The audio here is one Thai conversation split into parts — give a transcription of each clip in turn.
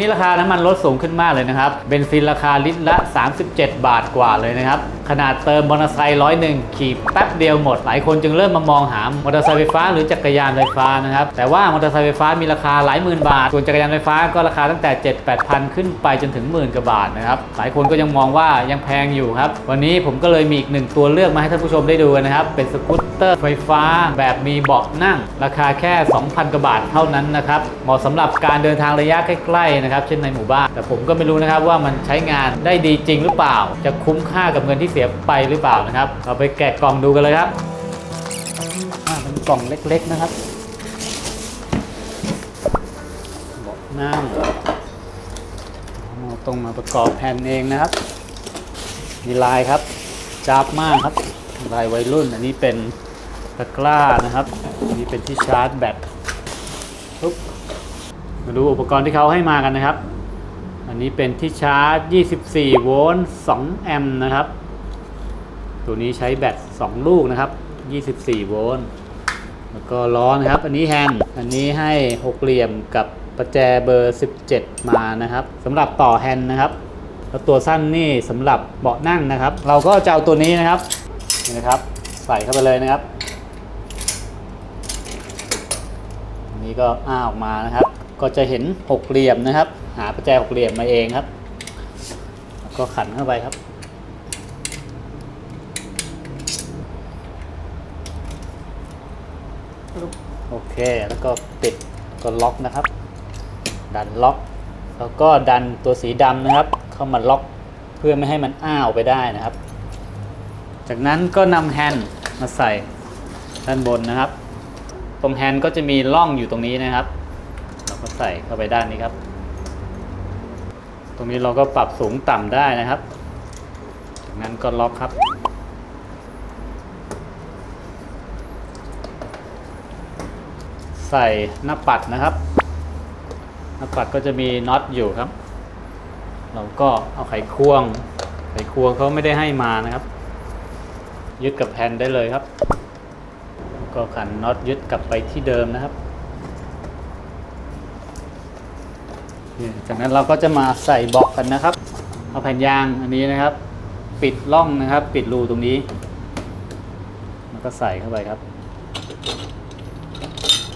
นี้ราคาน้ำมันลดสูงขึ้นมากเลยนะครับ เบนซินราคาลิตรละ 37 บาทกว่าเลยนะครับ ขนาดเติมมอเตอร์ไซค์ร้อยหนึ่งขี่แป๊บเดียวหมด หลายคนจึงเริ่มมามองหามอเตอร์ไซค์ไฟฟ้าหรือจักรยานไฟฟ้านะครับ แต่ว่ามอเตอร์ไซค์ไฟฟ้ามีราคาหลายหมื่นบาท ส่วนจักรยานไฟฟ้าก็ราคาตั้งแต่ 7 8 0 0 0ขึ้นไปจนถึงหมื่นกว่าบาทนะครับ หลายคนก็ยังมองว่ายังแพงอยู่ครับ วันนี้ผมก็เลยมีอีกหนึ่งตัวเลือกมาให้ท่านผู้ชมได้ดูนะครับ เป็นสกูตเตอร์ไฟฟ้าแบบมีเบาะนั่ง ราคาแค่ 2,000กว่าบาทเท่านั้นนะครับเหมาะสำหรับการเดินทางระยะใกล้ๆนะครับ เช่นในหมู่บ้าน แต่ผมก็ไม่รู้นะครับว่ามันใช้งานได้ดีจริงหรือเปล่า จะคุ้มค่ากับเงินที่เสียไปหรือเปล่านะครับ เราไปแกะกล่องดูกันเลยครับอ่าเป็นกล่องเล็กๆนะครับเบาะนั่งเอาตรงมาประกอบแผ่นเองนะครับ มีลายครับจับมากครับลายวัยรุ่น อันนี้เป็นตะกร้านะครับอันนี้เป็นที่ชาร์จแบตปุ๊บมาดูอุปกรณ์ที่เขาให้มากันนะครับ อันนี้เป็นที่ชาร์จ 24 โวลต์ 2 แอมป์นะครับ ตัวนี้ใช้แบต2ลูกนะครับ 24 โวลต์แล้วก็ล้อนะครับ อันนี้แฮนด์อันนี้ให้หกเหลี่ยมกับประแจเบอร์ 17 มานะครับสำหรับต่อแฮนด์นะครับแล้วตัวสั้นนี่สำหรับเบาะนั่งนะครับ เราก็จะเอาตัวนี้นะครับนี่นะครับ ใส่เข้าไปเลยนะครับอันนี้ก็อ้าออกมานะครับ ก็จะเห็นหกเหลี่ยมนะครับ หาประแจหกเหลี่ยมมาเองครับแล้วก็ขันเข้าไปครับ เคแล้วก็ปิดก็ล็อกนะครับ ดันล็อก แล้วก็ดันตัวสีดำนะครับ เข้ามาล็อกเพื่อไม่ให้มันอ้าวไปได้นะครับ จากนั้นก็นำแฮนด์มาใส่ด้านบนนะครับ ตรงแฮนด์ก็จะมีร่องอยู่ตรงนี้นะครับ เราก็ใส่เข้าไปด้านนี้ครับ ตรงนี้เราก็ปรับสูงต่ำได้นะครับ จากนั้นก็ล็อกครับ ใส่หน้าปัดนะครับ หน้าปัดก็จะมีน็อตอยู่ครับ เราก็เอาไขควง ไขควงเขาไม่ได้ให้มานะครับ ยึดกับแผ่นได้เลยครับแล้วก็ขันน็อตยึดกลับไปที่เดิมนะครับจากนั้นเราก็จะมาใส่บล็อกกันนะครับ เอาแผ่นยางอันนี้นะครับ ปิดร่องนะครับ ปิดรูตรงนี้ แล้วก็ใส่เข้าไปครับ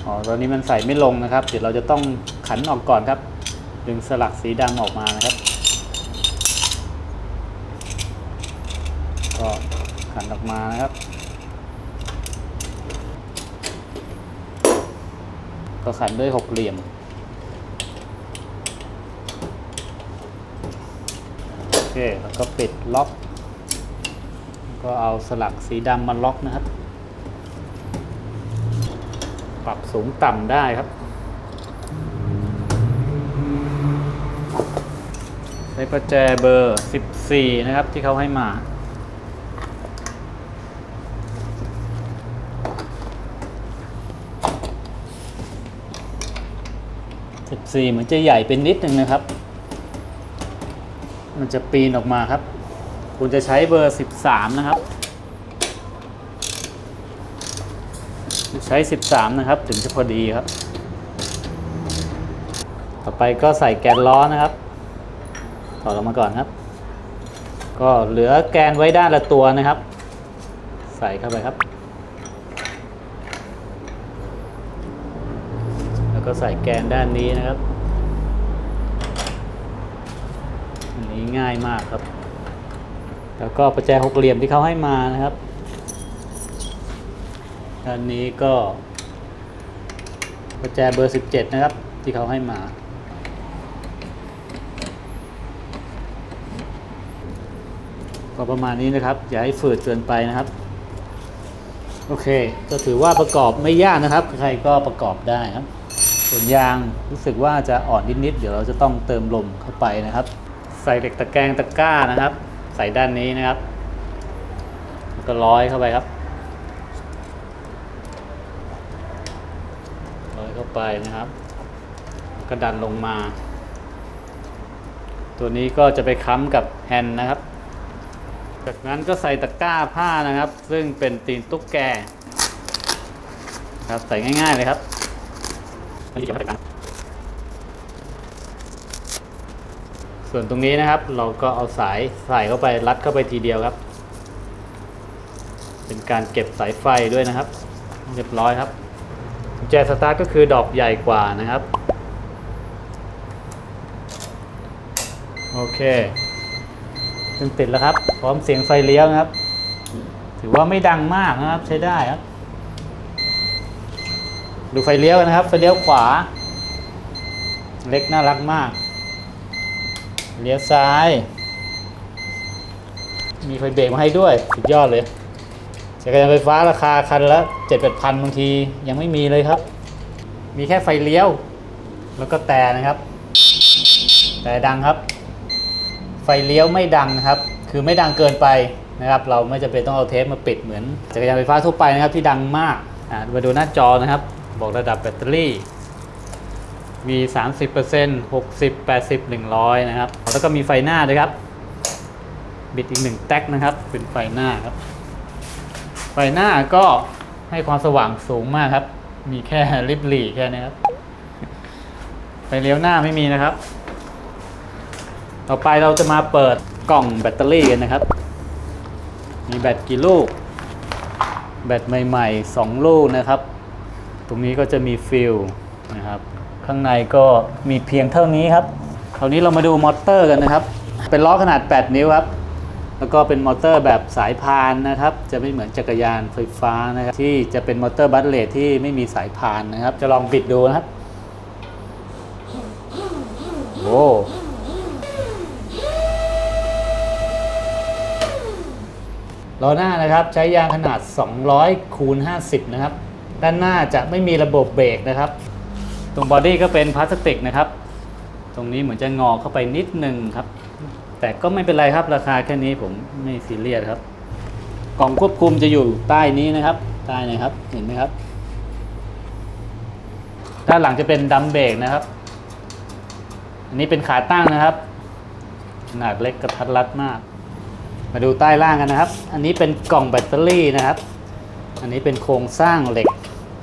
อ๋อตอนนี้มันใส่ไม่ลงนะครับ เดี๋ยวเราจะต้องขันออกก่อนครับ ดึงสลักสีดำออกมานะครับ ก็ขันออกมานะครับ ก็ขันด้วยหกเหลี่ยมโอเคแล้วก็ปิดล็อก ก็เอาสลักสีดำมาล็อกนะครับ ปรับสูงต่ำได้ครับ ใช้ประแจเบอร์ 14 นะครับที่เขาให้มา14เหมือนจะใหญ่เป็นนิดนึงนะครับ มันจะปีนออกมาครับ คุณจะใช้เบอร์ 13 นะครับ ใช้ 13 นะครับ ถึงจะพอดีครับ ต่อไปก็ใส่แกนล้อนะครับ ถอดออกมาก่อนครับ ก็เหลือแกนไว้ด้านละตัวนะครับ ใส่เข้าไปครับ แล้วก็ใส่แกนด้านนี้นะครับ อันนี้ง่ายมากครับ แล้วก็ประแจหกเหลี่ยมที่เขาให้มานะครับ ด้านนี้ก็ประแจเบอร์ 17 นะครับ ที่เขาให้มาก็ประมาณนี้นะครับ อย่าให้ฝืดเกินไปนะครับ โอเค ก็ถือว่าประกอบไม่ยากนะครับ ใครก็ประกอบได้ครับ ส่วนยางรู้สึกว่าจะอ่อนนิดๆเดี๋ยวเราจะต้องเติมลมเข้าไปนะครับ ใส่เหล็กตะแกรงตะกร้านะครับ ใส่ด้านนี้นะครับ ก็ร้อยเข้าไปครับ ร้อยเข้า ไปนะครับแล้วก็ดันลงมา ตัวนี้ก็จะไปค้ำกับแฮนด์นะครับ จากนั้นก็ใส่ตะกร้าผ้านะครับ ซึ่งเป็นตีนตุ๊กแกครับใส่ง่ายๆเลยครับส่วนตรงนี้นะครับ เราก็เอาสายใส่เข้าไปรัดเข้าไปทีเดียวครับ เป็นการเก็บสายไฟด้วยนะครับ เรียบร้อยครับ ญแจสตาร์ทก็คือดอกใหญ่กว่านะครับ โอเคจนติดแล้วครับ พร้อมเสียงไฟเลี้ยวนะครับ ถือว่าไม่ดังมากนะครับใช้ได้ครับ ดูไฟเลี้ยวกันนะครับ ไฟเลี้ยวขวา เล็กน่ารักมาก เลี้ยวซ้าย มีไฟเบรกมาให้ด้วย สุดยอดเลย จักรยานไฟฟ้าราคาคันละเจ็ดแปดพันบางทียังไม่มีเลยครับ มีแค่ไฟเลี้ยว แล้วก็แต่นะครับ แต่ดังครับ ไฟเลี้ยวไม่ดังนะครับ คือไม่ดังเกินไปนะครับ เราไม่จำเป็นต้องเอาเทปมาปิดเหมือนจักรยานไฟฟ้าทั่วไปนะครับที่ดังมากมาดูหน้าจอนะครับ บอกระดับแบตเตอรี่มี 30% 60 80 100 นะครับ แล้วก็มีไฟหน้าด้วยครับ บิดอีกหนึ่งแท็กนะครับ เป็นไฟหน้าครับ ไฟหน้าก็ให้ความสว่างสูงมากครับ มีแค่ริบหรี่แค่นี้ครับ ไฟเลี้ยวหน้าไม่มีนะครับ ต่อไปเราจะมาเปิดกล่องแบตเตอรี่กันนะครับ มีแบตกี่ลูก แบตใหม่ๆ 2 ลูกนะครับ ตรงนี้ก็จะมีฟิลนะครับ ข้างในก็มีเพียงเท่านี้ครับ คราวนี้เรามาดูมอเตอร์กันนะครับ เป็นล้อขนาด 8 นิ้วครับ แล้วก็เป็นมอเตอร์แบบสายพานนะครับ จะไม่เหมือนจักรยานไฟฟ้านะครับที่จะเป็นมอเตอร์บัสเลทที่ไม่มีสายพานนะครับ จะลองบิดดูนะครับโอ้ล้อหน้านะครับใช้ยางขนาด 200 คูณ 50 นะครับ ด้านหน้าจะไม่มีระบบเบรกนะครับ ตรงบอดี้ก็เป็นพลาสติกนะครับ ตรงนี้เหมือนจะงอเข้าไปนิดนึงครับ แต่ก็ไม่เป็นไรครับราคาแค่นี้ผมไม่ซีเรียสครับ กล่องควบคุมจะอยู่ใต้นี้นะครับ ใต้นะครับเห็นไหมครับ ด้านหลังจะเป็นดัมเบรกนะครับ อันนี้เป็นขาตั้งนะครับขนาดเล็กกระทัดรัดมาก มาดูใต้ล่างกันนะครับ อันนี้เป็นกล่องแบตเตอรี่นะครับ อันนี้เป็นโครงสร้างเหล็ก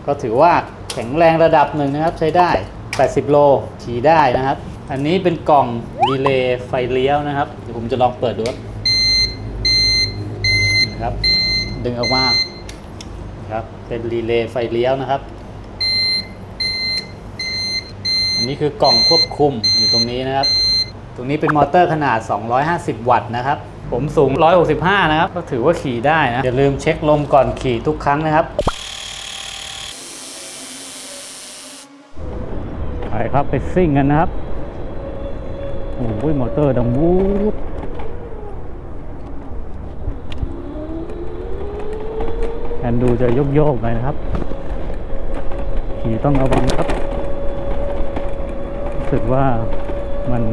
ก็ถือว่าแข็งแรงระดับหนึ่งนะครับ ใช้ได้ 80 โลขี่ได้นะครับ อันนี้เป็นกล่องรีเลย์ไฟเลี้ยวนะครับ เดี๋ยวผมจะลองเปิดดูครับนะครับ ดึงออกมาครับ เป็นรีเลย์ไฟเลี้ยวนะครับ อันนี้คือกล่องควบคุมอยู่ตรงนี้นะครับ ตรงนี้เป็นมอเตอร์ขนาด 250 วัตต์นะครับ ผมสูง 165 นะครับ ก็ถือว่าขี่ได้นะ อย่าลืมเช็คลมก่อนขี่ทุกครั้งนะครับ ไปครับไปซิ่งกันนะครับ โอ้ยมอเตอร์ดังวูบแอนดูจะโยกโยกๆหน่อยนะครับ ขี่ต้องระวังครับ รู้สึกว่ามัน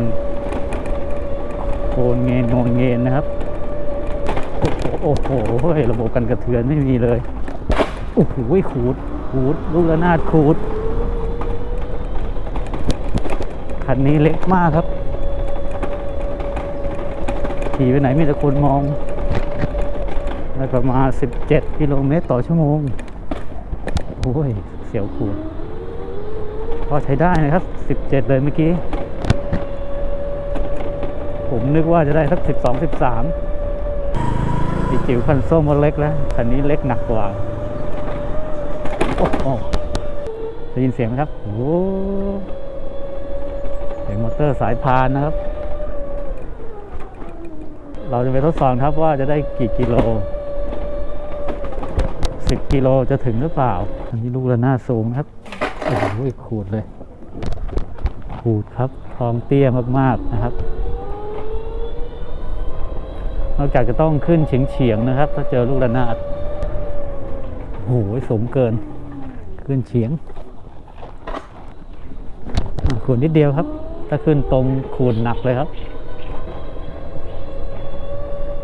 โคนเงินงนเงินนะครับ โอ้โหโอ้โหระบบกันกระเทือนไม่มีเลย โอ้โหขูดขูดลูกระนาดขูดคันนี้เล็กมากครับ ขี่ไปไหนมีแต่คนมองได้ประมาณ 17 กิโลเมตรต่อชั่วโมง โอ้ย เสียวขูดก็ใช้ได้นะครับ 17 เลยเมื่อกี้ ผมนึกว่าจะได้สัก 12 13อีจิ๋วคันส้มมันเล็กแล้ว คันนี้เล็กหนักกว่า โอ้โหได้ยินเสียงไหมครับ โอ้โหเสียงมอเตอร์สายพานนะครับ เราจะไปทดสอบครับว่าจะได้กี่กิโล 10 กิโลจะถึงหรือเปล่า อันนี้ลูกระนาดสูงครับโอ้โหขูดเลย ขูดครับท้องเตี้ยมากๆนะครับ นอกจากจะต้องขึ้นเฉียงๆนะครับ ถ้าเจอลูกระนาดโอ้โหสูงเกิน ขึ้นเฉียงขูดนิดเดียวครับ ถ้าขึ้นตรงขูดหนักเลยครับ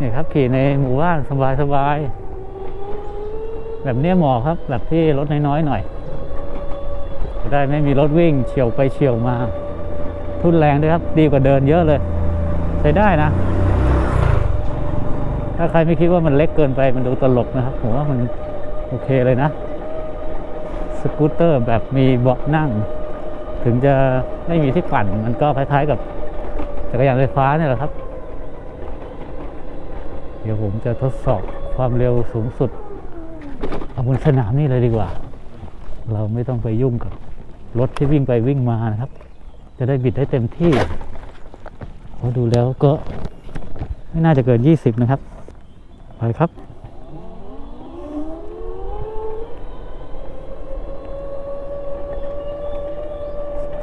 นี่ครับขี่ในหมู่บ้านสบายๆแบบเนี้ยเหมาะครับ แบบที่รถน้อยๆหน่อยจะได้ไม่มีรถวิ่งเฉียวไปเฉียวมา ทุนแรงด้วยครับ ดีกว่าเดินเยอะเลย ใช้ได้นะ ถ้าใครไม่คิดว่ามันเล็กเกินไปมันดูตลกนะครับ ผมว่ามันโอเคเลยนะ สกูตเตอร์แบบมีเบาะนั่ง ถึงจะไม่มีที่ปั่นมันก็คล้ายๆกับจักรยานไฟฟ้าเนี่ยแหละครับ เดี๋ยวผมจะทดสอบความเร็วสูงสุดเอาบนสนามนี่เลยดีกว่า เราไม่ต้องไปยุ่งกับรถที่วิ่งไปวิ่งมานะครับ จะได้บิดได้เต็มที่พราะดูแล้วก็ไม่น่าจะเกิน 20 นะครับ ไปครับ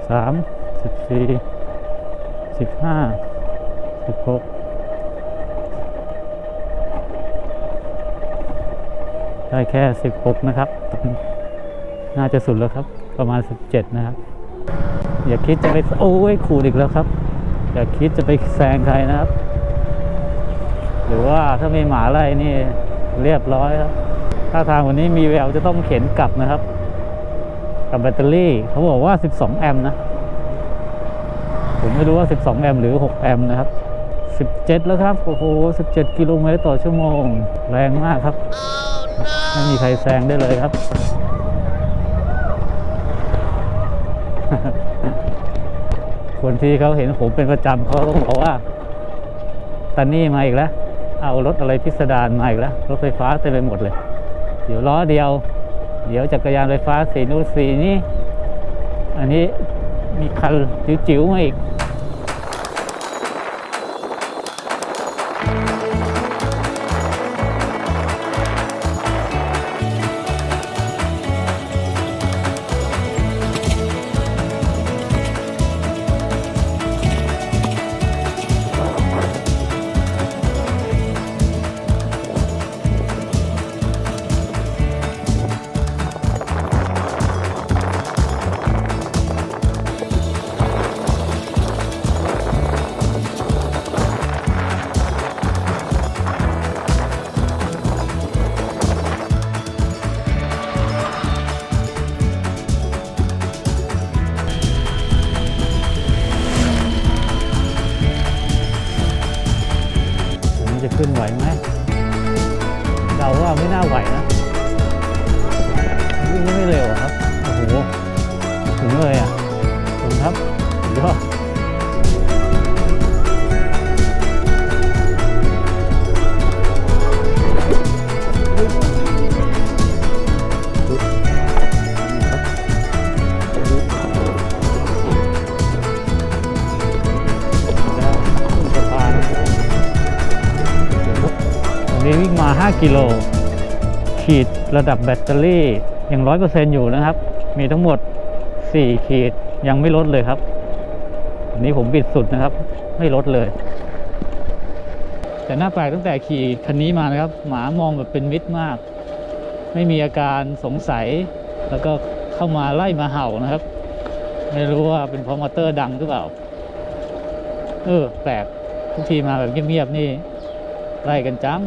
สามสิบสี่สิบห้าสิบหก ได้แค่สิบหกนะครับ น่าจะสุดแล้วครับ ประมาณสิบเจ็ดนะครับ อย่าคิดจะไปโอ้ยขูดอีกแล้วครับ อย่าคิดจะไปแซงใครนะครับ หรือว่าถ้ามีหมาไล่นี่เรียบร้อยครับถ้าทางวันนี้มีแววจะต้องเข็นกลับนะครับ กับแบตเตอรี่เขาบอกว่า 12 แอมป์นะ ผมไม่รู้ว่า 12 แอมป์หรือ 6 แอมป์นะครับ17 แล้วครับ โอ้โห 17 กิโลเมตรต่อชั่วโมง แรงมากครับ ไม่มีใครแซงได้เลยครับคนที่เขาเห็นผมเป็นประจำเขาต้องบอกว่าตันนี่มาอีกแล้ว เอารถอะไรพิสดารมาอีกแล้ว รถไฟฟ้าเต็มไปหมดเลย เดี๋ยวล้อเดียว เดี๋ยวจักรยานไฟฟ้าสีนู้นสีนี้ อันนี้มีคันจิ๋วๆมาอีก 5 กิโล ขีดระดับแบตเตอรี่ยังร้อยเปอร์เซ็นอยู่นะครับ มีทั้งหมด 4 ขีดยังไม่ลดเลยครับ อันนี้ผมบิดสุดนะครับ ไม่ลดเลย แต่หน้าแปลกตั้งแต่ขี่คันนี้มานะครับ หมามองแบบเป็นมิตรมาก ไม่มีอาการสงสัย แล้วก็เข้ามาไล่มาเห่านะครับ ไม่รู้ว่าเป็นพราะมอเตอร์ดังหรือเปล่า เออ แปลกทุกทีมาแบบเงียบๆนี่ไล่กันจัง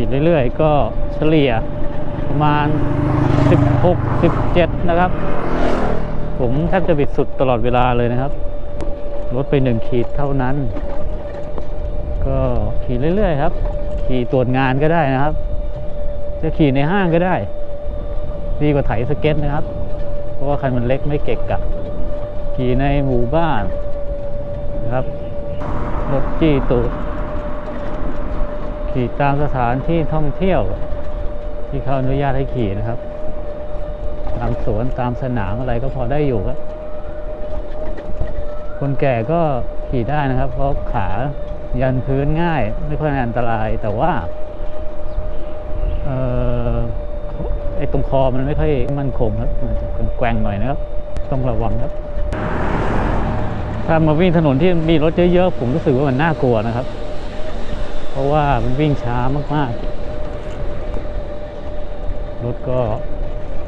ขีดเรื่อยๆ ก็เฉลี่ยประมาณ 16 17 นะครับ ผมแทบจะบิดสุดตลอดเวลาเลยนะครับ ลดไป 1 ขีดเท่านั้น ก็ขี่เรื่อยๆ ครับ ขี่ตรวจงานก็ได้นะครับ จะขี่ในห้างก็ได้ ดีกว่าไถสเก็ตนะครับ เพราะว่าคันมันเล็กไม่เกะกะขี่ในหมู่บ้านนะครับรถจี้ตูด ขี่ตามสถานที่ท่องเที่ยว ที่เขาอนุญาตให้ขี่นะครับ ตามสวนตามสนามอะไรก็พอได้อยู่ครับ คนแก่ก็ขี่ได้นะครับ เพราะขายันพื้นง่าย ไม่ค่อยอันตรายแต่ว่าออไอ้ตรงคอมันไม่ค่อยมั่นคงครับมันจะแกว่งหน่อยนะครับ ต้องระวังครับ ถ้ามาวิ่งถนนที่มีรถเยอะๆผมรู้สึกว่ามันน่ากลัวนะครับ ราะว่ามันวิ่งช้ามากๆ รถก็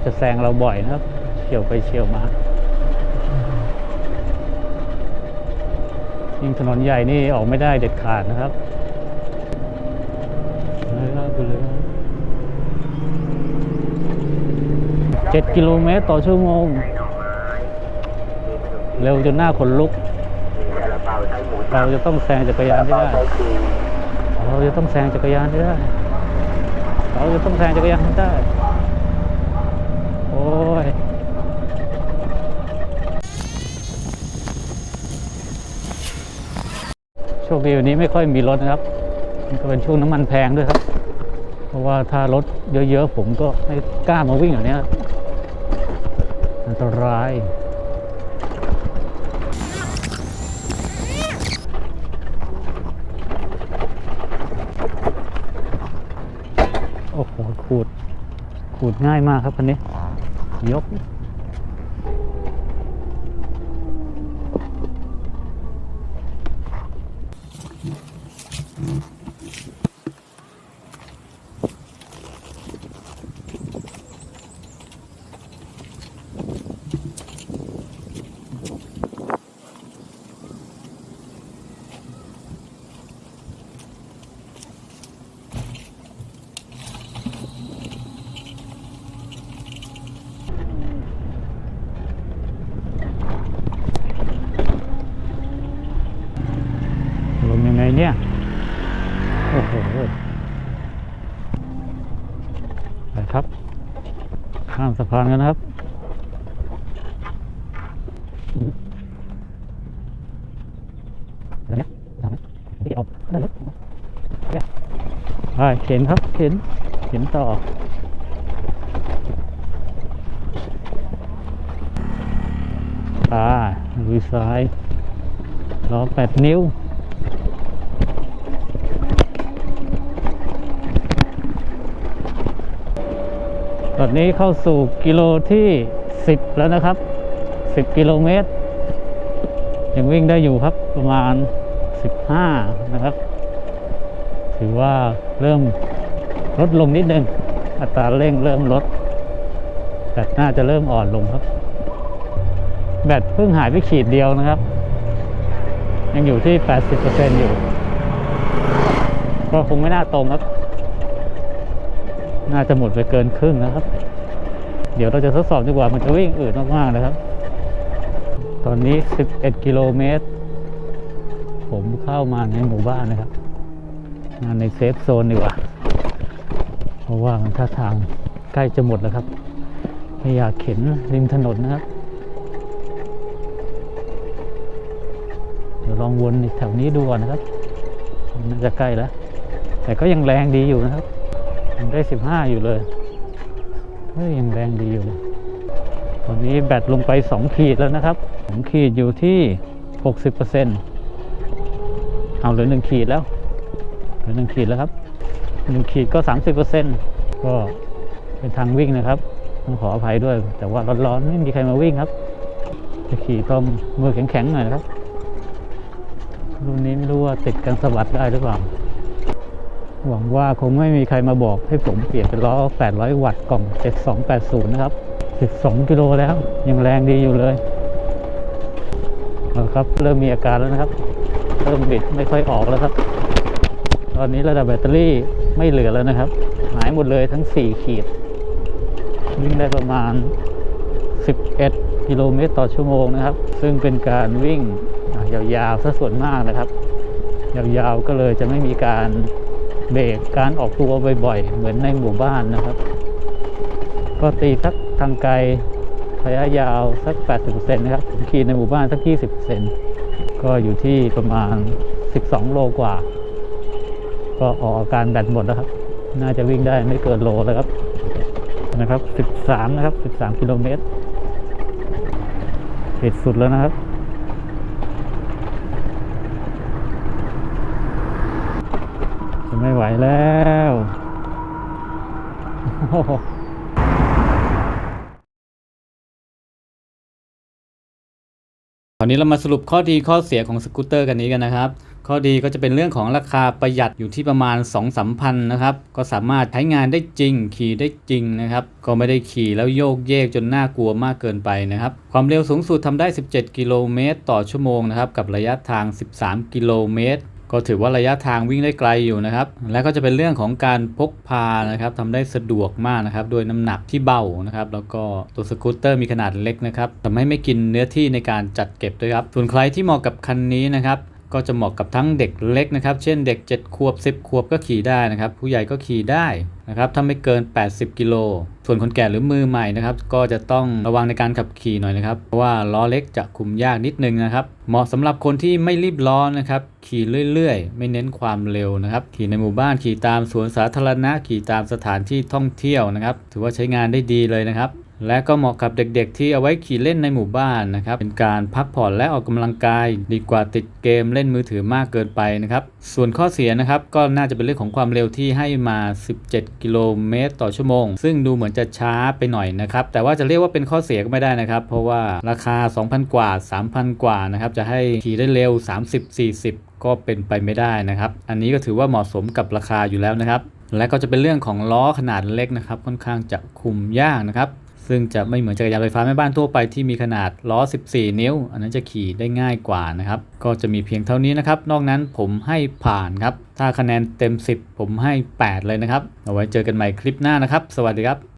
จะแซงเราบ่อยนะครับเฉียวไปเฉียวมายิ่งถนนใหญ่นี่ออกไม่ได้เด็ดขาดนะครับเลยครับเลยครับเจ็ดกิโลเมตรต่อชั่วโมง เร็วจนหน้าขนลุก เราจะต้องแซงจักรยานให้ได้ เราจะต้องแซงจักรยานให้ได้ เราจะต้องแซงจักรยานให้ได้ โอ้ยเช่วงดีวันนี้ไม่ค่อยมีรถนะครับ มันก็เป็นช่วงน้ำมันแพงด้วยครับ เพราะว่าถ้ารถเยอะๆผมก็ไม่กล้ามาวิ่งอย่างนี้อันตราย โอ้โห ขูด ขูด ง่ายมากครับคันนี้ยก ลงยังไงเนี่ย โอ้โห ไปครับ ข้ามสะ พานกันนะครับเดี๋ยวนะทำไมที่เอาได้รถเนี่ยไปเข็นครับ เข็น เข็นต่ออ่าลุยซ้ายล้อแปดนิ้ว ตอนนี้เข้าสู่กิโลที่ 10 แล้วนะครับ 10 กิโลเมตร ยังวิ่งได้อยู่ครับประมาณ 15 นะครับ ถือว่าเริ่มลดลงนิดนึง อัตราเร่งเริ่มลด แต่น่าจะเริ่มอ่อนลงครับ แบตเพิ่งหายไปขีดเดียวนะครับ ยังอยู่ที่ 80%อยู่ ก็คงไม่น่าตรงครับ น่าจะหมดไปเกินครึ่งนะครับ เดี๋ยวเราจะทดสอบดีกว่ามันจะวิ่งอืดมากๆนะครับ ตอนนี้ 11 กิโลเมตร ผมเข้ามาในหมู่บ้านนะครับมาในเซฟโซนดีกว่า เพราะว่ามันท่าทางใกล้จะหมดแล้วครับ ไม่อยากเข็นริมถนนนะครับ เดี๋ยวลองวนแถวนี้ดูก่อนนะครับน่าจะใกล้แล้ว แต่ก็ยังแรงดีอยู่นะครับ ยังได้สิบห้าอยู่เลยเฮ้ยยังแรงดีอยู่ตอนนี้แบตลงไปสองขีดแล้วนะครับสองขีดอยู่ที่หกสิบเปอร์เซ็นต์เอาเหลือหนึ่งขีดแล้วเหลือหนึ่งขีดแล้วครับหนึ่งขีดก็สามสิบเปอร์เซ็นต์ก็เป็นทางวิ่งนะครับต้องขออภัยด้วย แต่ว่าร้อนๆไม่มีใครมาวิ่งครับจะขี่ต้องมือแข็งๆหน่อยนะครับรุ่นนี้ไม่รู้ว่าติดกันสะบัดได้หรือเปล่า หวังว่าคงไม่มีใครมาบอกให้ผมเปลี่ยนเป็นล้อ 800 วัตต์กล่อง 7280 นะครับ 12 กิโลแล้ว ยังแรงดีอยู่เลยเอาละครับ เริ่มมีอาการแล้วนะครับ เริ่มบิดไม่ค่อยออกแล้วครับ ตอนนี้ระดับแบตเตอรี่ไม่เหลือแล้วนะครับ หายหมดเลยทั้ง 4 ขีด วิ่งได้ประมาณ 11 กิโลเมตรต่อชั่วโมงนะครับ ซึ่งเป็นการวิ่งยาวๆซะส่วนมากนะครับ ยาวๆก็เลยจะไม่มีการ เบรกการออกตัวบ่อยๆ เหมือนในหมู่บ้านนะครับ ก็ตีสักทางไกลระยะยาวสัก 80%นะครับผมขี่ในหมู่บ้านสัก 20%ก็อยู่ที่ประมาณ 12 โลกว่า ก็ออกอาการแบตหมดแล้วครับ น่าจะวิ่งได้ไม่เกินโลแล้วครับนะครับ 13 นะครับ 13 กิโลเมตรปิดสุดแล้วนะครับ จะไม่ไหว แล้วโอ้โหคราวนี้เรามาสรุปข้อดีข้อเสียของสกูตเตอร์กันนี้กันนะครับ ข้อดีก็จะเป็นเรื่องของราคาประหยัดอยู่ที่ประมาณ 2 3 0 0 0นะครับ ก็สามารถใช้งานได้จริง ขี่ได้จริงนะครับ ก็ไม่ได้ขี่แล้วโยกเยกจนน่ากลัวมากเกินไปนะครับ ความเร็วสูงสุดทำได้ 17 กิโลเมตรต่อชั่วโมงนะครับ กับระยะทาง 13 กิโลเมตร ก็ถือว่าระยะทางวิ่งได้ไกลอยู่นะครับ และก็จะเป็นเรื่องของการพกพานะครับทำได้สะดวกมากนะครับ โดยน้ำหนักที่เบานะครับ แล้วก็ตัวสกูตเตอร์มีขนาดเล็กนะครับทำให้ไม่กินเนื้อที่ในการจัดเก็บด้วยครับ ส่วนใครที่เหมาะกับคันนี้นะครับ ก็จะเหมาะกับทั้งเด็กเล็กนะครับ เช่นเด็ก 7 ขวบ 10 ขวบก็ขี่ได้นะครับ ผู้ใหญ่ก็ขี่ได้นะครับ ถ้าไม่เกิน 80 กิโล ส่วนคนแก่หรือมือใหม่นะครับ ก็จะต้องระวังในการขับขี่หน่อยนะครับ เพราะว่าล้อเล็กจะคุมยากนิดนึงนะครับ เหมาะสำหรับคนที่ไม่รีบร้อนนะครับ ขี่เรื่อยๆ ไม่เน้นความเร็วนะครับ ขี่ในหมู่บ้าน ขี่ตามสวนสาธารณะ ขี่ตามสถานที่ท่องเที่ยวนะครับ ถือว่าใช้งานได้ดีเลยนะครับ และก็เหมาะกับเด็กๆ ที่เอาไว้ขี่เล่นในหมู่บ้านนะครับ เป็นการพักผ่อนและออกกำลังกาย ดีกว่าติดเกมเล่นมือถือมากเกินไปนะครับ ส่วนข้อเสียนะครับก็น่าจะเป็นเรื่องของความเร็วที่ให้มา 17 กิโลเมตรต่อชั่วโมง ซึ่งดูเหมือนจะช้าไปหน่อยนะครับ แต่ว่าจะเรียกว่าเป็นข้อเสียก็ไม่ได้นะครับ เพราะว่าราคา 2,000 กว่า 3,000 กว่านะครับจะให้ขี่ได้เร็ว 30-40ก็เป็นไปไม่ได้นะครับ อันนี้ก็ถือว่าเหมาะสมกับราคาอยู่แล้วนะครับ และก็จะเป็นเรื่องของล้อขนาดเล็กนะครับ ค่อนข้างจะคุมยากนะครับ ซึ่งจะไม่เหมือนจักรยานไฟฟ้าแม่บ้านทั่วไปที่มีขนาดล้อ 14 นิ้ว อันนั้นจะขี่ได้ง่ายกว่านะครับ ก็จะมีเพียงเท่านี้นะครับ นอกนั้นผมให้ผ่านครับ ถ้าคะแนนเต็ม 10 ผมให้ 8 เลยนะครับ เอาไว้เจอกันใหม่คลิปหน้านะครับ สวัสดีครับ